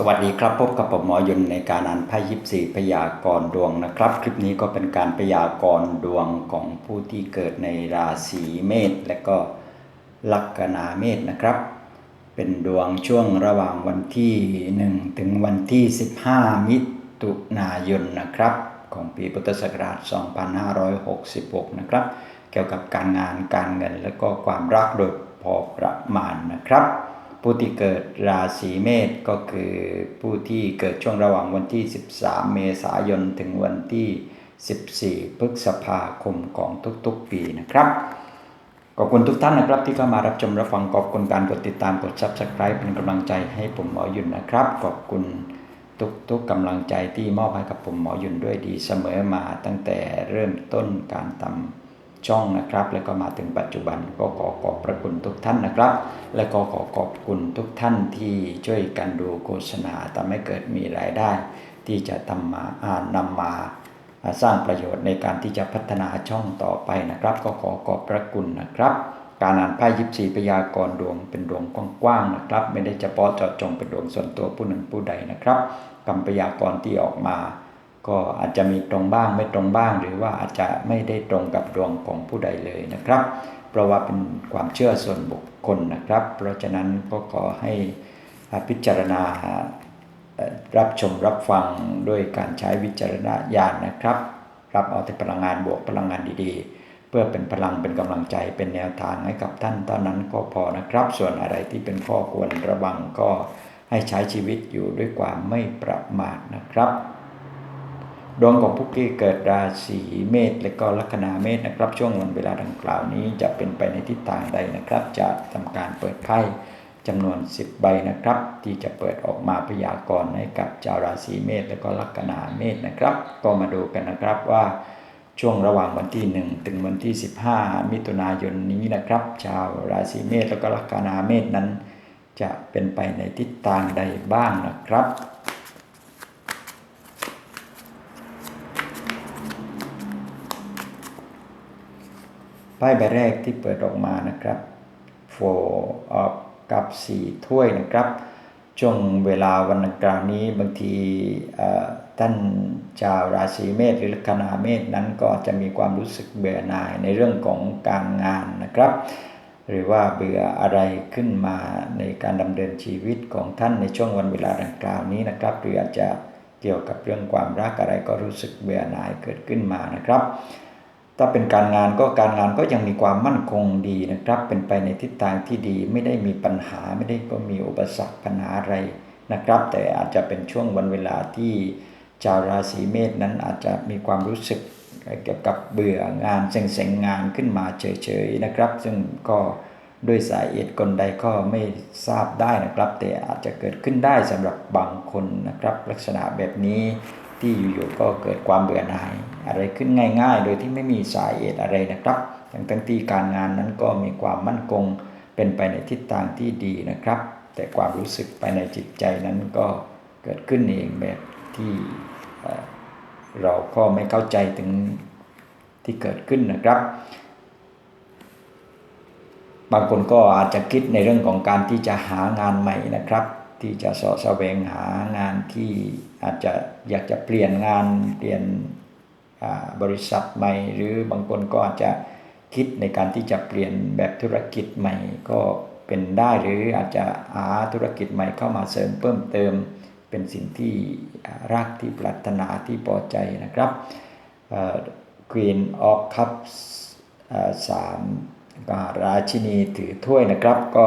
สวัสดีครับพบกับผมหมอยนในการอ่านไพ่ยิปซีพยากรณ์ดวงนะครับ คลิปนี้ก็เป็นการพยากรณ์ดวงของผู้ที่เกิดในราศีเมษและก็ลัคนาเมษนะครับ เป็นดวงช่วงระหว่างวันที่ 1 ถึงวันที่ 15 มิถุนายนนะครับ ของปีพุทธศักราช 2566 นะครับ เกี่ยวกับการงานการเงินและก็ความรักโดยพอประมาณนะครับ ผู้ที่เกิดราศีเมษก็คือผู้ที่เกิดช่วงระหว่างวันที่ 13 เมษายนถึงวันที่ 14 พฤษภาคมของทุกๆปีนะครับขอบคุณทุกท่านนะครับที่เข้ามารับชมรับฟังขอบคุณการกดติดตามกด subscribe เป็นกำลังใจให้ผมหมอยุนนะครับ ขอบคุณทุกๆกำลังใจที่มอบให้กับผมหมอยุนด้วยดีเสมอมาตั้งแต่เริ่มต้นการทำ ช่องนะครับ แล้วก็มาถึงปัจจุบันก็ขอขอบพระคุณทุกท่านนะครับ และก็ขอขอบคุณทุกท่านที่ช่วยกันดูโฆษณาทำให้เกิดมีรายได้ ที่จะทำมาอ่านนำมาสร้างประโยชน์ในการที่จะพัฒนาช่องต่อไปนะครับ ก็ขอขอบพระคุณนะครับ การอ่านไพ่ยิปซีพยากรดวงเป็นดวงกว้างๆนะครับ ไม่ได้เฉพาะเจาะจงเป็นดวงส่วนตัวผู้หนึ่งผู้ใดนะครับคำพยากรที่ออกมา ก็อาจจะมีตรงบ้างไม่ตรงบ้าง หรือว่าอาจจะไม่ได้ตรงกับดวงของผู้ใดเลยนะครับ เพราะว่าเป็นความเชื่อส่วนบุคคลนะครับ เพราะฉะนั้นก็ขอให้พิจารณารับชมรับฟังด้วยการใช้วิจารณญาณนะครับ รับเอาแต่พลังงานบวกพลังงานดีๆ เพื่อเป็นพลังเป็นกำลังใจเป็นแนวทางให้กับท่านเท่านั้นก็พอนะครับ ส่วนอะไรที่เป็นข้อควรระวังก็ให้ใช้ชีวิตอยู่ด้วยความไม่ประมาทนะครับ ดวงของผู้ที่เกิดราศีเมษและก็ลัคนาเมษนะครับ ช่วงวันเวลาดังกล่าวนี้จะเป็นไปในทิศทางใดนะครับ จะทำการเปิดไพ่จำนวน 10 ใบนะครับ ที่จะเปิดออกมาพยากรณ์ให้กับชาวราศีเมษและก็ลัคนาเมษนะครับ ก็มาดูกันนะครับว่าช่วงระหว่างวันที่ 1 ถึงวันที่ 15 มิถุนายนนี้นะครับ ชาวราศีเมษและก็ลัคนาเมษนั้น จะเป็นไปในทิศทางใดบ้างนะครับ ไพ่ใบแรกที่เปิดออกมานะครับ four of กับสี่ถ้วยนะครับช่วงเวลาวันกลางนี้บางทีท่านชาวราศีเมษหรือลัคนาเมษนั้นก็จะมีความรู้สึกเบื่อหน่ายในเรื่องของการงานนะครับ หรือว่าเบื่ออะไรขึ้นมาในการดำเนินชีวิตของท่านในช่วงวันเวลาดังกล่าวนี้นะครับ หรืออาจจะเกี่ยวกับเรื่องความรักอะไรก็รู้สึกเบื่อหน่ายเกิดขึ้นมานะครับ ถ้าเป็นการงานก็การงานก็ยังมีความมั่นคงดีนะครับ เป็นไปในทิศทางที่ดีไม่ได้มีปัญหาไม่ได้ก็มีอุปสรรคปัญหาอะไรนะครับ แต่อาจจะเป็นช่วงวันเวลาที่ชาวราศีเมษนั้นอาจจะมีความรู้สึกเกี่ยวกับเบื่องานเซ็งๆงานขึ้นมาเฉยๆนะครับ ซึ่งก็ด้วยสาเหตุกลใดก็ไม่ทราบได้นะครับ แต่อาจจะเกิดขึ้นได้สำหรับบางคนนะครับ ลักษณะแบบนี้ ที่อยู่ๆก็เกิดความเบื่อหน่าย อะไรขึ้นง่าย ๆ โดยที่ไม่มีสาเหตุอะไรนะครับทั้งทั้งที่การงานนั้นก็มีความมั่นคงเป็นไปในทิศทางที่ดีนะครับ แต่ความรู้สึกภายในจิตใจนั้นก็เกิดขึ้นเองแบบที่เราก็ไม่เข้าใจถึงที่เกิดขึ้นนะครับ บางคนก็อาจจะคิดในเรื่องของการที่จะหางานใหม่นะครับ ที่จะสาะแสวงหางานที่อาจจะอยากจะเปลี่ยนงานเปลี่ยนบริษัทใหม่ หรือบางคนก็อาจจะคิดในการที่จะเปลี่ยนแบบธุรกิจใหม่ก็เป็นได้หรืออาจจะหาธุรกิจใหม่เข้ามาเสริมเพิ่มเติม เป็นสิ่งที่รักที่ปรารถนาที่พอใจนะครับ Queen of Cups สามราชินีถือถ้วยนะครับก็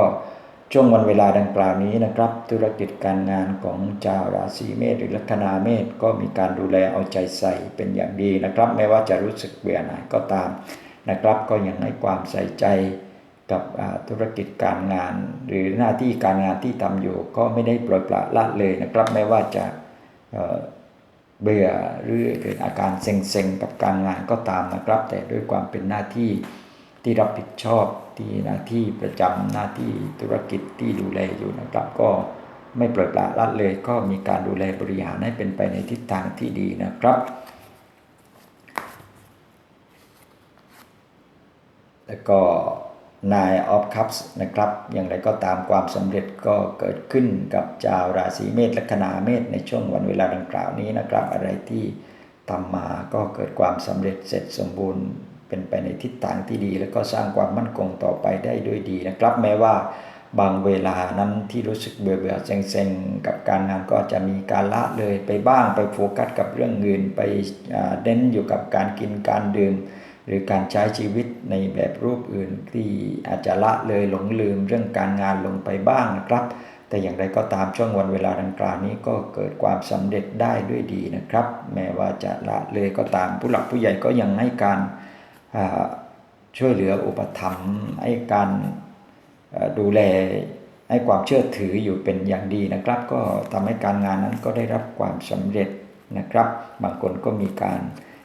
ช่วงวันเวลาดังกล่าวนี้นะครับ ธุรกิจการงานของชาวราศีเมษหรือลัคนาเมษก็มีการดูแลเอาใจใส่เป็นอย่างดีนะครับแม้ว่าจะรู้สึกเบื่อหน่ายก็ตามนะครับ ก็ยังให้ความใส่ใจกับธุรกิจการงาน หรือหน้าที่การงานที่ทำอยู่ ก็ไม่ได้ปล่อยปละละเลยนะครับแม้ว่าจะเบื่อหรือเกิดอาการเซ็งๆกับการงานก็ตามนะครับ แต่ด้วยความเป็นหน้าที่ที่รับผิดชอบที่หน้าที่ประจำหน้าที่ธุรกิจที่ดูแลอยู่นะครับ ก็ไม่ปล่อยปละละเลย ก็มีการดูแลบริหารให้เป็นไปในทิศทางที่ดีนะครับ แล้วก็ Nine of Cups นะครับ อย่างไรก็ตามความสำเร็จก็เกิดขึ้นกับชาวราศีเมษละคณาเมษในช่วงวันเวลาดังกล่าวนี้นะครับ อะไรที่ทำมาก็เกิดความสำเร็จเสร็จสมบูรณ์ เป็นไปในทิศทางที่ดี แล้วก็สร้างความมั่นคงต่อไปได้ด้วยดีนะครับ แม้ว่าบางเวลานั้นที่รู้สึกเบื่อเบื่อเซ็งๆ กับการงานก็จะมีการละเลยไปบ้างไปโฟกัสกับเรื่องอื่นไปเน้นอยู่กับการกินการดื่ม หรือการใช้ชีวิตในแบบรูปอื่นที่อาจจะละเลยหลงลืมเรื่องการงานลงไปบ้างนะครับ แต่อย่างไรก็ตามช่วงวันเวลาดังกล่าวนี้ก็เกิดความสำเร็จได้ด้วยดีนะครับ แม้ว่าจะละเลยก็ตามผู้หลักผู้ใหญ่ก็ยังให้การ ช่วยเหลืออุปถัมภ์ให้การดูแลให้ความเชื่อถืออยู่เป็นอย่างดีนะครับ ก็ทำให้การงานนั้นก็ได้รับความสำเร็จนะครับ บางคนก็มีการ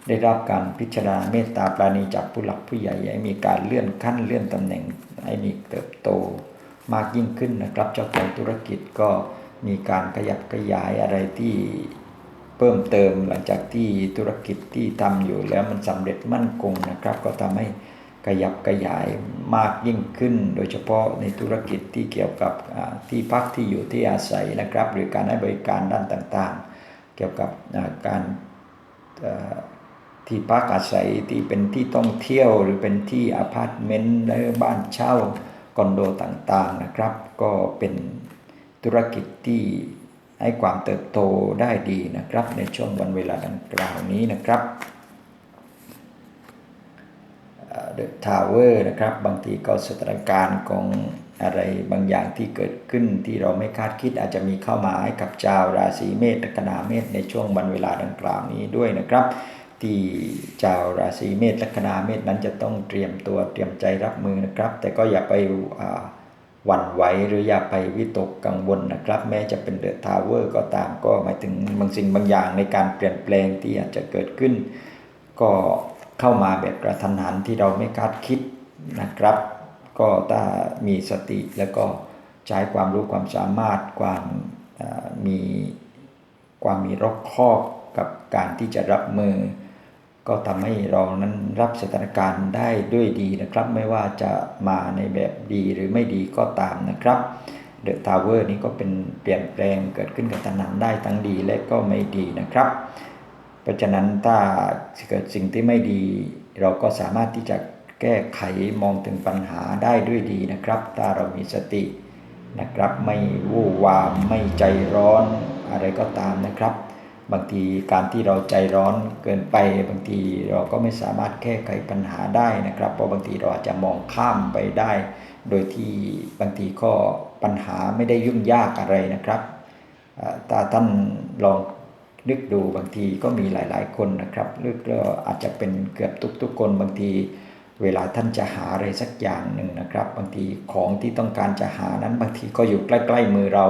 ได้รับการพิจารณาเมตตาปราณีจากผู้หลักผู้ใหญ่ให้มีการเลื่อนขั้นเลื่อนตำแหน่งให้มีเติบโตมากยิ่งขึ้นนะครับ เจ้าของธุรกิจก็มีการขยับขยายอะไรที่ เพิ่มเติมหลังจากที่ธุรกิจที่ทำอยู่แล้วมันสำเร็จมั่นคงนะครับ ก็ทำให้ขยับขยายมากยิ่งขึ้น โดยเฉพาะในธุรกิจที่เกี่ยวกับที่พักที่อยู่ที่อาศัยนะครับ หรือการให้บริการด้านต่างๆ เกี่ยวกับการที่พักอาศัยที่เป็นที่ท่องเที่ยวหรือเป็นที่อพาร์ตเมนต์หรือบ้านเช่าคอนโดต่างๆนะครับ ก็เป็นธุรกิจที่ ให้ความเติบโตได้ดีนะครับ ในช่วงวันเวลาดังกล่าวนี้นะครับเดอะทาวเวอร์นะครับ บางทีก็สถานการณ์ของอะไรบางอย่างที่เกิดขึ้นที่เราไม่คาดคิดอาจจะมีเข้ามาให้กับชาวราศีเมษและคณาเมษในช่วงวันเวลาดังกล่าวนี้ด้วยนะครับ ที่ชาวราศีเมษและคณาเมษนั้นจะต้องเตรียมตัวเตรียมใจรับมือนะครับ แต่ก็อย่าไป หวั่นไหวหรืออย่าไปวิตกกังวลนะครับ แม้จะเป็นเดอะทาวเวอร์ก็ตามก็หมายถึงบางสิ่งบางอย่างในการเปลี่ยนแปลงที่อาจจะเกิดขึ้น ก็เข้ามาแบบกระทันหันที่เราไม่คาดคิดนะครับ ก็ถ้ามีสติแล้วก็ใช้ความรู้ความสามารถความมีความมีรอบคอบกับการที่จะรับมือ ก็ทำให้เรานั้นรับสถานการณ์ได้ด้วยดีนะครับ ไม่ว่าจะมาในแบบดีหรือไม่ดีก็ตามนะครับเดอะทาวเวอร์นี้ก็เป็นเปลี่ยนแปลงเกิดขึ้นกับตนหันได้ทั้งดีและก็ไม่ดีนะครับ เพราะฉะนั้นถ้าเกิดสิ่งที่ไม่ดี เราก็สามารถที่จะแก้ไขมองถึงปัญหาได้ด้วยดีนะครับ ถ้าเรามีสตินะครับ ไม่วู่วามไม่ใจร้อนอะไรก็ตามนะครับ บางทีการที่เราใจร้อนเกินไปบางทีเราก็ไม่สามารถแก้ไขปัญหาได้นะครับ เพราะบางทีเราอาจจะมองข้ามไปได้ โดยที่บางทีก็ปัญหาไม่ได้ยุ่งยากอะไรนะครับถ้าท่านลองนึกดูบางทีก็มีหลาย ๆ คนนะครับนึกก็อาจจะเป็นเกือบทุกๆคนบางที เวลาท่านจะหาอะไรสักอย่างหนึ่งนะครับ บางทีของที่ต้องการจะหานั้นบางทีก็อยู่ใกล้ ๆ มือเรา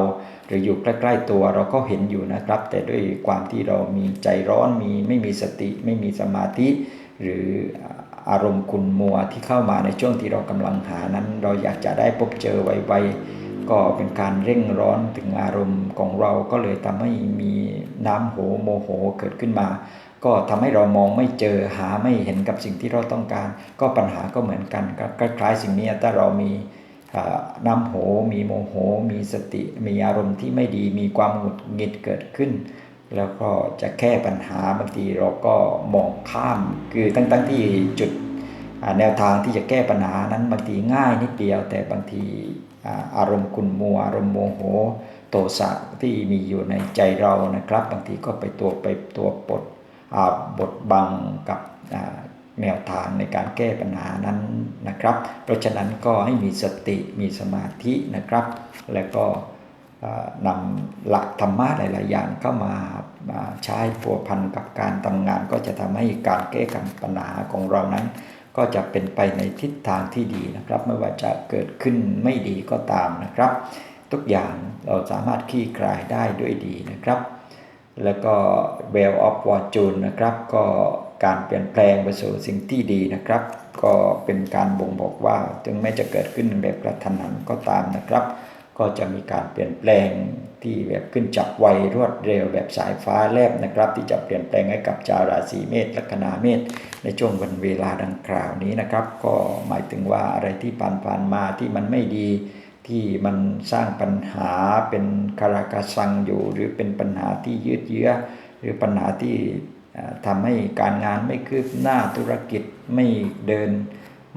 หรืออยู่ใกล้ ๆ ตัวเราก็เห็นอยู่นะครับ แต่ด้วยความที่เรามีใจร้อนมีไม่มีสติ ไม่มีสมาธิ หรืออารมณ์คุณมัวที่เข้ามาในช่วงที่เรากำลังหานั้น เราอยากจะได้พบเจอไวๆก็เป็นการเร่งร้อนถึงอารมณ์ของเราก็เลยทำให้มีน้ำโหโมโหเกิดขึ้นมา ก็ทำให้เรามองไม่เจอหาไม่เห็นกับสิ่งที่เราต้องการ ก็ปัญหาก็เหมือนกันคล้ายๆสิ่งนี้ถ้าเรามีน้ำโหมีโมโห มีสติ มีอารมณ์ที่ไม่ดี มีความหงุดหงิดเกิดขึ้น แล้วก็จะแก้ปัญหาบางทีเราก็มองข้าม คือตั้งๆที่จุดแนวทางที่จะแก้ปัญหานั้นบางทีง่ายนิดเดียว แต่บางทีอารมณ์คุณมัวอารมณ์โมโห โทสะที่มีอยู่ในใจเรานะครับ บางทีก็ไปตัวไปตัวปด บทบังกับแนวทางในการแก้ปัญหานั้นนะครับ เพราะฉะนั้นก็ให้มีสติมีสมาธินะครับ แล้วก็นำหลักธรรมะหลาย ๆ อย่างเข้ามาใช้ผัวพันกับการทำงาน ก็จะทำให้การแก้ปัญหาของเรานั้น ก็จะเป็นไปในทิศทางที่ดีนะครับ ไม่ว่าจะเกิดขึ้นไม่ดีก็ตามนะครับ ทุกอย่างเราสามารถขี้คลายได้ด้วยดีนะครับ แล้วก็ well of fortune นะครับ ก็การเปลี่ยนแปลงไปสู่สิ่งที่ดีนะครับ ก็เป็นการบ่งบอกว่าถึงแม้จะเกิดขึ้นแบบกระทันหันก็ตามนะครับ ก็จะมีการเปลี่ยนแปลงที่แบบขึ้นจับไวรวดเร็วแบบสายฟ้าแลบนะครับ ที่จะเปลี่ยนแปลงให้กับชาวราศีเมษลัคนาเมษในช่วงวันเวลาดังกล่าวนี้นะครับ ก็หมายถึงว่าอะไรที่ผ่านผ่านมาที่มันไม่ดี ที่มันสร้างปัญหาเป็นคาราคาซังอยู่ หรือเป็นปัญหาที่ยืดเยื้อ หรือปัญหาที่ทำให้การงานไม่คืบหน้าธุรกิจไม่เดิน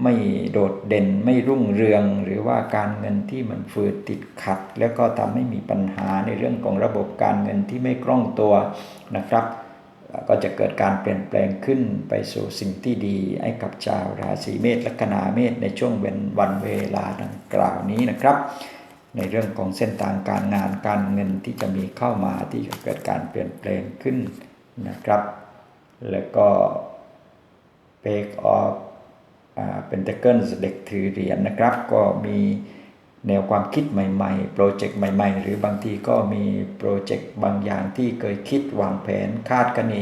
ไม่โดดเด่นไม่รุ่งเรือง หรือว่าการเงินที่มันฝืดติดขัด แล้วก็ทำให้มีปัญหาในเรื่องของระบบการเงินที่ไม่คล่องตัวนะครับ ก็จะเกิดการเปลี่ยนแปลงขึ้นไปสู่สิ่งที่ดี ให้กับชาวราศีเมษลัคนาเมษในช่วงเป็นวันเวลาดังกล่าวนี้นะครับ ในเรื่องของเส้นทางการงานการเงินที่จะมีเข้ามาที่จะเกิดการเปลี่ยนแปลงขึ้นนะครับ แล้วก็เ a กออฟเป็นเทเกิลเด็กถือเหรียญนะครับ ก็มี แนวความคิดใหม่ๆ โปรเจกต์ใหม่ ๆ หรือบางทีก็มีโปรเจกต์บางอย่างที่เคยคิดวางแผนคาดคะเน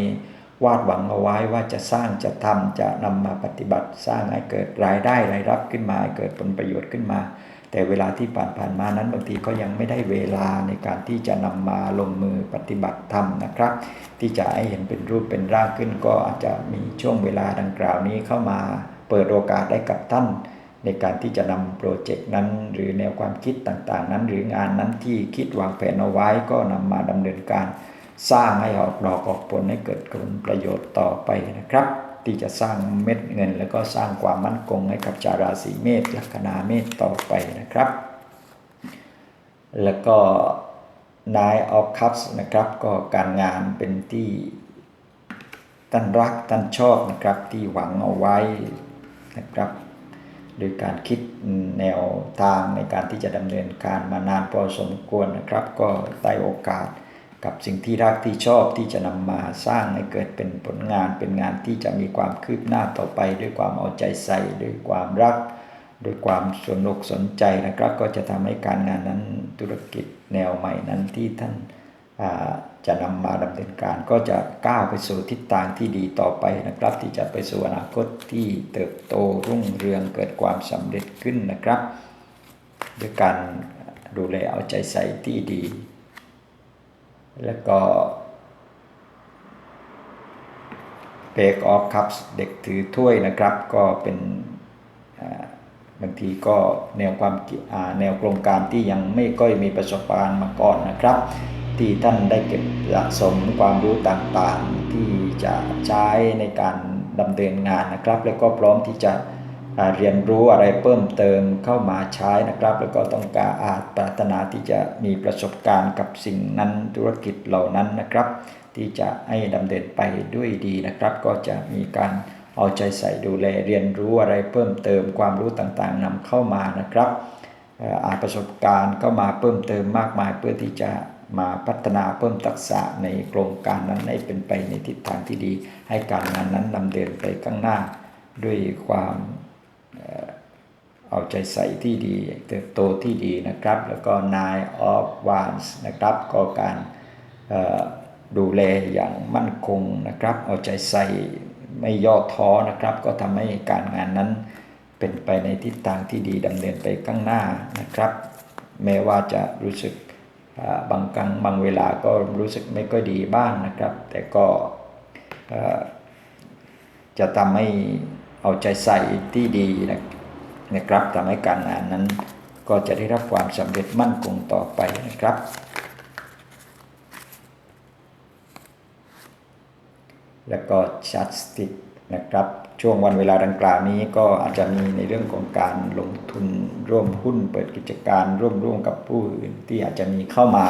วาดหวังเอาไว้ว่าจะสร้างจะทำจะนำมาปฏิบัติสร้างให้เกิดรายได้รายรับขึ้นมาเกิดผลประโยชน์ขึ้นมา แต่เวลาที่ผ่านผ่านมานั้นบางทีก็ยังไม่ได้เวลาในการที่จะนำมาลงมือปฏิบัติธรรมนะครับ ที่จะให้เห็นเป็นรูปเป็นร่างขึ้นก็อาจจะมีช่วงเวลาดังกล่าวนี้เข้ามาเปิดโอกาสได้กับท่าน ในการที่จะนำโปรเจกต์นั้น หรือแนวความคิดต่างๆ นั้น หรืองานนั้นที่คิดวางแผนเอาไว้ก็นำมาดำเนินการสร้างให้ออกดอกออกผลให้เกิดผลประโยชน์ต่อไปนะครับ ที่จะสร้างเม็ดเงิน แล้วก็สร้างความมั่นคงให้กับชาวราศีเมษลัคนาเมษต่อไปนะครับ แล้วก็ Nine of Cups นะครับ ก็การงานเป็นที่ท่านรักท่านชอบนะครับที่หวังเอาไว้นะครับ โดยการคิดแนวทางในการที่จะดำเนินการมานานพอสมควรนะครับ ก็ได้โอกาสกับสิ่งที่รักที่ชอบที่จะนำมาสร้างให้เกิดเป็นผลงานเป็นงานที่จะมีความคืบหน้าต่อไป ด้วยความเอาใจใส่ด้วยความรัก ด้วยความสนอกสนใจนะครับ ก็จะทำให้การงานนั้นธุรกิจแนวใหม่นั้นที่ท่าน จะนำมาดำเนินการก็จะก้าวไปสู่ทิศทางที่ดีต่อไปนะครับ ที่จะไปสู่อนาคตที่เติบโตรุ่งเรืองเกิดความสำเร็จขึ้นนะครับด้วยการดูแลเอาใจใส่ที่ดี แล้วก็เบรกออฟคัพเด็กถือถ้วยนะครับ ก็เป็น บางทีก็แนวความแนวโครงการที่ยังไม่ค่อยมีประสบการณ์มาก่อนนะครับ ที่ท่านได้เก็บสะสมความรู้ต่างๆ ที่จะใช้ในการดำเนินงานนะครับ แล้วก็พร้อมที่จะเรียนรู้อะไรเพิ่มเติมเข้ามาใช้นะครับ แล้วก็ต้องการอาจปรารถนาที่จะมีประสบการณ์กับสิ่งนั้นธุรกิจเหล่านั้นนะครับ ที่จะให้ดำเนินไปด้วยดีนะครับ ก็จะมีการ เอาใจใส่ดูแลเรียนรู้อะไรเพิ่มเติมความรู้ต่างๆนำเข้ามานะครับอาประสบการณ์เข้ามาเพิ่มเติมมากมายเพื่อที่จะมาพัฒนาเพิ่มทักษะในโครงการนั้นให้เป็นไปในทิศทางที่ดี ให้การงานนั้นดำเนินไปข้างหน้า ด้วยความเอาใจใส่ที่ดีเติบโตที่ดีนะครับ แล้วก็ nine of wands นะครับ ก็การดูแลอย่างมั่นคงนะครับ เอาใจใส่ ไม่ย่อท้อนะครับ ก็ทำให้การงานนั้นเป็นไปในทิศทางที่ดีดำเนินไปข้างหน้านะครับ แม้ว่าจะรู้สึกบางครั้งบางเวลาก็รู้สึกไม่ค่อยดีบ้างนะครับ แต่ก็จะทำให้เอาใจใส่ที่ดีนะครับทำให้การงานนั้น ก็จะได้รับความสำเร็จมั่นคงต่อไปนะครับ แล้วก็ชัดสติกนะครับช่วงวันเวลาดังกล่าวนี้ก็อาจจะมีในเรื่องของการลงทุนร่วมหุ้นเปิดกิจการร่วมร่วมกับผู้อื่นที่อาจจะมีเข้ามา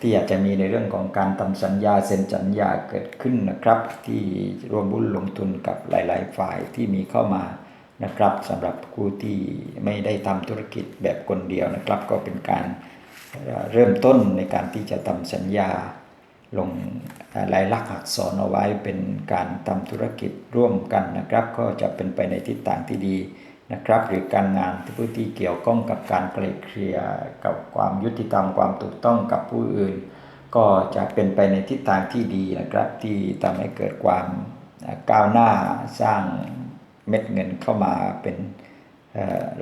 ที่อาจจะมีในเรื่องของการทำสัญญาเซ็นสัญญาเกิดขึ้นนะครับ ที่ร่วมหุ้นลงทุนกับหลาย ๆ ฝ่ายที่มีเข้ามานะครับสำหรับผู้ที่ไม่ได้ทำธุรกิจแบบคนเดียวนะครับ ก็เป็นการเริ่มต้นในการที่จะทำสัญญา ลงลายลักษณ์อักษรเอาไว้เป็นการทำธุรกิจร่วมกันนะครับ ก็จะเป็นไปในทิศทางที่ดีนะครับ หรือการงานที่ผู้ที่เกี่ยวข้องกับการเกลี่ยเคลียกับความยุติธรรมความถูกต้องกับผู้อื่น ก็จะเป็นไปในทิศทางที่ดีนะครับ ที่ทำให้เกิดความก้าวหน้าสร้างเม็ดเงินเข้ามาเป็น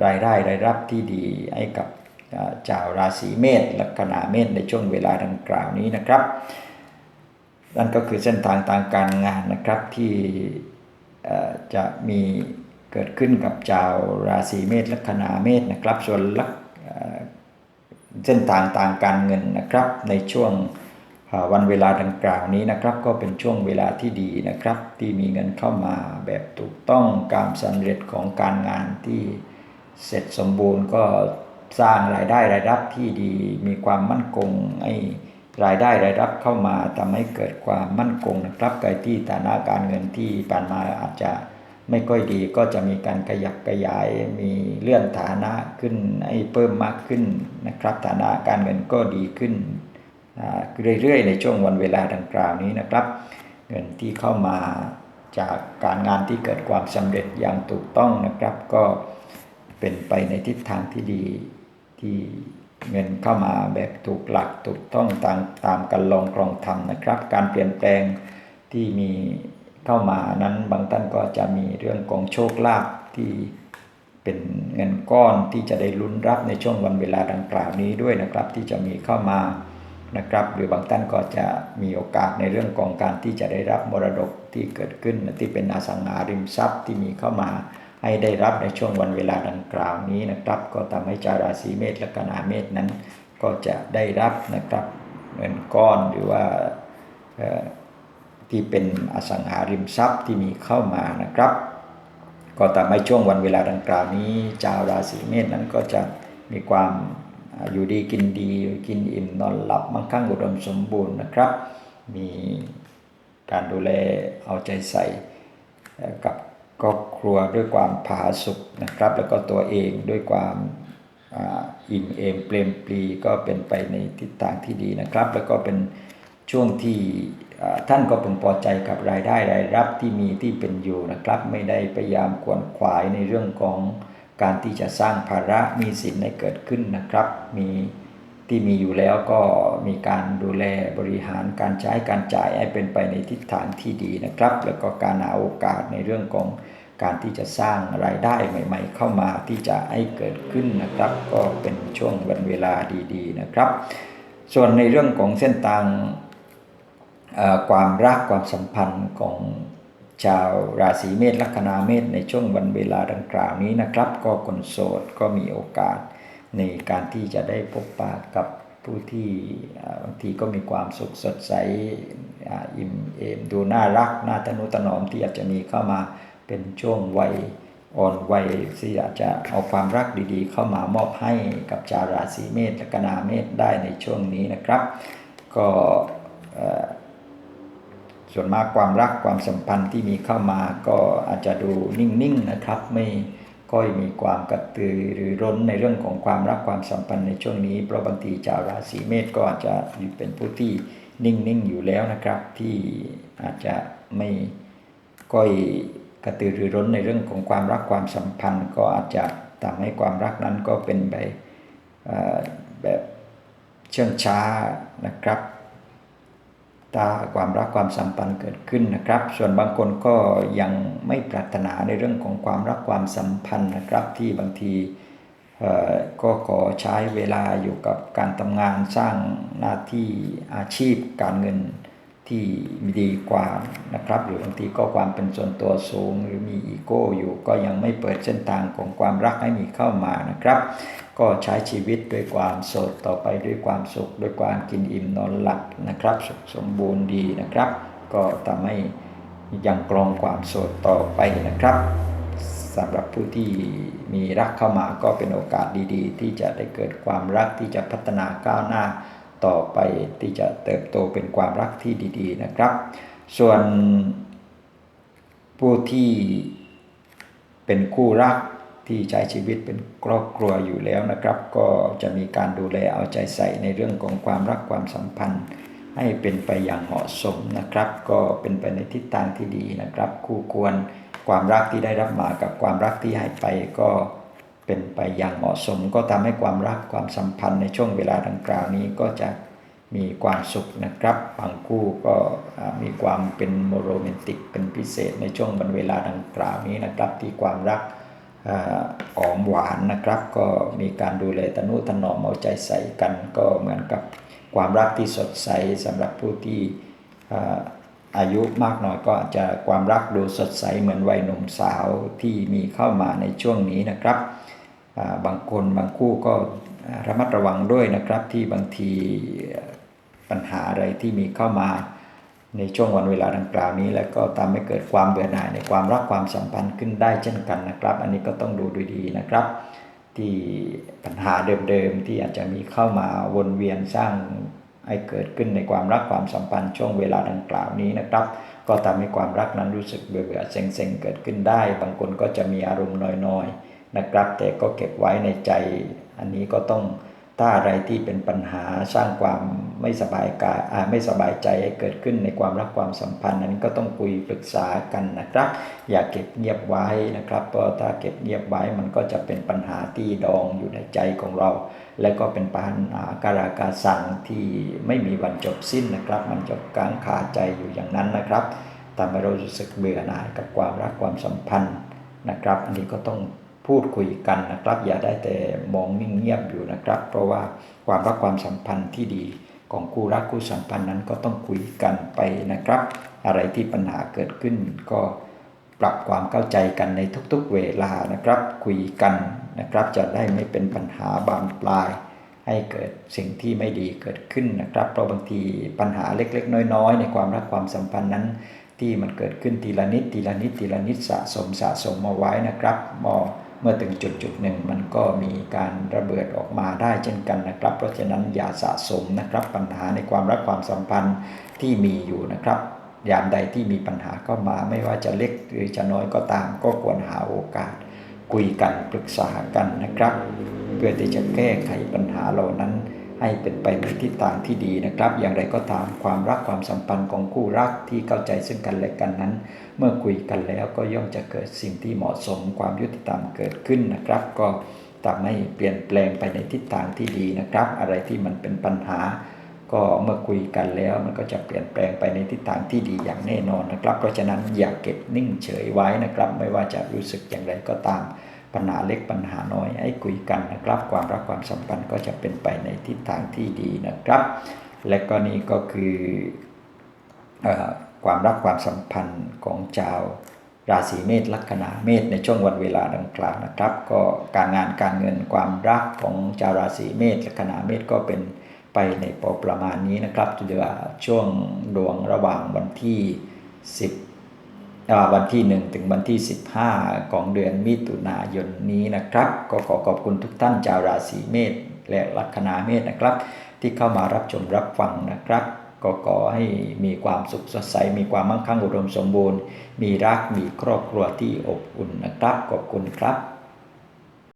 รายได้รายรับที่ดีให้กับชาวราศีเมษลัคนาเมษในช่วงเวลาดังกล่าวนี้นะครับ นั่นก็คือเส้นทางทางการงานนะครับที่จะมีเกิดขึ้นกับชาวราศีเมษลัคนาเมษนะครับ ส่วนลักเส้นทางทางการเงินนะครับ ในช่วงวันเวลาดังกล่าวนี้นะครับ ก็เป็นช่วงเวลาที่ดีนะครับ ที่มีเงินเข้ามาแบบถูกต้องการสำเร็จของการงานที่เสร็จสมบูรณ์ก็สร้างรายได้รายรับที่ดีมีความมั่นคงให้ รายได้รายรับเข้ามาทำให้เกิดความมั่นคงนะครับใครที่ฐานะการเงินที่ผ่านมาอาจจะไม่ค่อยดีก็จะมีการขยับขยายมีเลื่อนฐานะขึ้นให้เพิ่มมากขึ้นนะครับ ฐานะการเงินก็ดีขึ้นเรื่อยๆ ในช่วงวันเวลาดังกล่าวนี้นะครับ เงินที่เข้ามาจากการงานที่เกิดความสำเร็จอย่างถูกต้องนะครับ ก็เป็นไปในทิศทางที่ดีที่ เงินเข้ามาแบบถูกหลักถูกต้องตามตามกันลองกรองทำนะครับ การเปลี่ยนแปลงที่มีเข้ามานั้นบางท่านก็จะมีเรื่องของโชคลาภที่เป็นเงินก้อนที่จะได้ลุ้นรับในช่วงวันเวลาดังกล่าวนี้ด้วยนะครับ ที่จะมีเข้ามานะครับ หรือบางท่านก็จะมีโอกาสในเรื่องของการที่จะได้รับมรดกที่เกิดขึ้นที่เป็นอสังหาริมทรัพย์ที่มีเข้ามา ให้ได้รับในช่วงวันเวลาดังกล่าวนี้นะครับ ก็ทำให้จาวราศีเมษและกนาเมษนั้น ก็จะได้รับนะครับเงินก้อนหรือว่าที่เป็นอสังหาริมทรัพย์ที่มีเข้ามานะครับ ก็ทำให้ช่วงวันเวลาดังกล่าวนี้ชาวราศีเมษนั้นก็จะมีความอยู่ดีกินดีกินอิ่มนอนหลับมั่งคั่งอุดมสมบูรณ์นะครับ มีการดูแลเอาใจใส่กับ ครอบครัวด้วยความผาสุกนะครับ แล้วก็ตัวเองด้วยความอิ่มเอมเปลมปลีก็เป็นไปในทิศทางที่ดีนะครับ แล้วก็เป็นช่วงที่ท่านก็พึงพอใจกับรายได้รายรับที่มีที่เป็นอยู่นะครับ ไม่ได้พยายามขวนขวายในเรื่องของการที่จะสร้างภาระมีสินให้เกิดขึ้นนะครับ มีที่มีอยู่แล้วก็มีการดูแลบริหารการใช้การจ่ายให้เป็นไปในทิศทางที่ดีนะครับ แล้วก็การหาโอกาสในเรื่องของ การที่จะสร้างรายได้ใหม่ ๆ เข้ามาที่จะให้เกิดขึ้นนะครับ ก็เป็นช่วงวันเวลาดีๆนะครับ ส่วนในเรื่องของเส้นทางความรักความสัมพันธ์ของชาวราศีเมษลัคนาเมษในช่วงวันเวลาดังกล่าวนี้นะครับ ก็คนโสดก็มีโอกาสในการที่จะได้พบปะกับผู้ที่บางทีก็มีความสุขสดใสอิ่มเอมดูน่ารักน่าทนุถนอมที่อาจจะมีเข้ามา เป็นช่วงวัยอ่อนวัยที่อาจจะเอาความรักดีๆ เข้ามามอบให้กับชาวราศีเมษและกนาเมษได้ในช่วงนี้นะครับ ก็ส่วนมากความรักความสัมพันธ์ที่มีเข้ามาก็อาจจะดูนิ่งๆนนะครับ ไม่ค่อยมีความกระตือรือร้นในเรื่องของความรักความสัมพันธ์ในช่วงนี้ เพราะบางทีชาวราศีเมษก็อาจจะเป็นผู้ที่นิ่งๆอยู่แล้วนะครับ ที่อาจจะไม่ค่อย กระตือรือร้นในเรื่องของความรักความสัมพันธ์ ก็อาจจะทำให้ความรักนั้นก็เป็นไปแบบเชื่องช้านะครับตาความรักความสัมพันธ์เกิดขึ้นนะครับ ส่วนบางคนก็ยังไม่ปรารถนาในเรื่องของความรักความสัมพันธ์นะครับ ที่บางทีก็ขอใช้เวลาอยู่กับการทำงานสร้างหน้าที่อาชีพการเงิน ที่มีดีกว่านะครับ หรือบางทีก็ความเป็นส่วนตัวสูง หรือมีอีโก้อยู่ก็ยังไม่เปิดเส้นทางของความรักให้มีเข้ามานะครับ ก็ใช้ชีวิตด้วยความโสดต่อไปด้วยความสุข ด้วยความกินอิ่มนอนหลับนะครับ สุขสมบูรณ์ดีนะครับ ก็ทำให้ยังกรองความโสดต่อไปนะครับสำหรับผู้ที่มีรักเข้ามาก็เป็นโอกาสดีๆ ที่จะได้เกิดความรักที่จะพัฒนาก้าวหน้า ต่อไปที่จะเติบโตเป็นความรักที่ดี ๆ นะครับ ส่วนผู้ที่เป็นคู่รักที่ใช้ชีวิตเป็นครอบครัวอยู่แล้วนะครับ ก็จะมีการดูแลเอาใจใส่ในเรื่องของความรักความสัมพันธ์ ให้เป็นไปอย่างเหมาะสมนะครับ ก็เป็นไปในทิศทางที่ดีนะครับ คู่ควรความรักที่ได้รับมากับความรักที่ให้ไปก็ เป็นไปอย่างเหมาะสม ก็ทำให้ความรักความสัมพันธ์ในช่วงเวลาดังกล่าวนี้ก็จะมีความสุขนะครับบางคู่ก็มีความเป็นโรแมนติกเป็นพิเศษในช่วงวันเวลาดังกล่าวนี้นะครับ ที่ความรักอ่าของหวานนะครับ ก็มีการดูแลตนุถนอมเอาใจใส่กันก็เหมือนกับความรักที่สดใสสำหรับผู้ที่อายุมากหน่อยก็อาจจะความรักดูสดใสเหมือนวัยหนุ่มสาวที่มีเข้ามาในช่วงนี้นะครับ บางคนบางคู่ก็ระมัดระวังด้วยนะครับที่บางทีปัญหาอะไรที่มีเข้ามาในช่วงวันเวลาดังกล่าวนี้ แล้วก็ทำให้เกิดความเบื่อหน่ายในความรักความสัมพันธ์ขึ้นได้เช่นกันนะครับ อันนี้ก็ต้องดูดูดีนะครับ ที่ปัญหาเดิมๆที่อาจจะมีเข้ามาวนเวียนสร้างให้เกิดขึ้นในความรักความสัมพันธ์ช่วงเวลาดังกล่าวนี้นะครับ ก็ทำให้ความรักนั้นรู้สึกเบื่อเซ็งๆเกิดขึ้นได้ บางคนก็จะมีอารมณ์น้อยๆ นะครับ แต่ก็เก็บไว้ในใจ อันนี้ก็ต้องถ้าอะไรที่เป็นปัญหาสร้างความไม่สบายกายไม่สบายใจให้เกิดขึ้นในความรักความสัมพันธ์นั้นก็ต้องคุยปรึกษากันนะครับ อย่าเก็บเงียบไว้นะครับเพราะถ้าเก็บเงียบไว้มันก็จะเป็นปัญหาที่ดองอยู่ในใจของเรา และก็เป็นปัญหาการากาสังที่ไม่มีวันจบสิ้นนะครับ มันจะค้างคาใจอยู่อย่างนั้นนะครับทำให้เรารู้สึกเบื่อหน่ายกับความรักความสัมพันธ์นะครับ อันนี้ก็ต้อง พูดคุยกันนะครับ อย่าได้แต่มองนิ่งเงียบอยู่นะครับ เพราะว่าความรักความสัมพันธ์ที่ดีของคู่รักคู่สัมพันธ์นั้นก็ต้องคุยกันไปนะครับ อะไรที่ปัญหาเกิดขึ้นก็ปรับความเข้าใจกันในทุกๆเวลานะครับ คุยกันนะครับ จะได้ไม่เป็นปัญหาบานปลาย ให้เกิดสิ่งที่ไม่ดีเกิดขึ้นนะครับ เพราะบางทีปัญหาเล็กๆ น้อยๆ ในความรักความสัมพันธ์นั้น ที่มันเกิดขึ้นทีละนิดทีละนิดทีละนิดสะสมสะสมมาไว้นะครับมอ เมื่อถึงจุดจุดหนึ่งมันก็มีการระเบิดออกมาได้เช่นกันนะครับ เพราะฉะนั้นอย่าสะสมนะครับปัญหาในความรักความสัมพันธ์ที่มีอยู่นะครับยามใดที่มีปัญหาก็มาไม่ว่าจะเล็กหรือจะน้อยก็ตาม ก็ควรหาโอกาส คุยกันปรึกษากันนะครับ เพื่อที่จะแก้ไขปัญหาเหล่านั้น ให้เป็นไปในทิศทางที่ดีนะครับ อย่างไรก็ตามความรักความสัมพันธ์ของคู่รักที่เข้าใจซึ่งกันและกันนั้น เมื่อคุยกันแล้วก็ย่อมจะเกิดสิ่งที่เหมาะสมความยุติธรรมเกิดขึ้นนะครับ ก็ทำให้เปลี่ยนแปลงไปในทิศทางที่ดีนะครับ อะไรที่มันเป็นปัญหา ก็เมื่อคุยกันแล้วมันก็จะเปลี่ยนแปลงไปในทิศทางที่ดีอย่างแน่นอนนะครับ เพราะฉะนั้นอย่าเก็บนิ่งเฉยไว้นะครับ ไม่ว่าจะรู้สึกอย่างไรก็ตาม ปัญหาเล็กปัญหาน้อยให้คุยกันนะครับ ความรักความสัมพันธ์ก็จะเป็นไปในทิศทางที่ดีนะครับ และก็นี่ก็คืออความรักความสัมพันธ์ของชาวราศีเมษลัคนาเมษในช่วงวันเวลาดังกล่าวนะครับ ก็การงานการเงินความรักของชาวราศีเมษลัคนาเมษก็เป็นไปในปอประมาณนี้นะครับจะว่าช่วงดวงระหว่างวันที่ 10 วันที่ 1 ถึงวันที่ 15 ของเดือนมิถุนายนนี้นะครับ ก็ขอขอบคุณทุกท่านชาวราศีเมษและลัคนาเมษนะครับ ที่เข้ามารับชมรับฟังนะครับ ก็ขอให้มีความสุขสดใส มีความมั่งคั่งอุดมสมบูรณ์ มีรักมีครอบครัวที่อบอุ่นนะครับ ขอบคุณครับ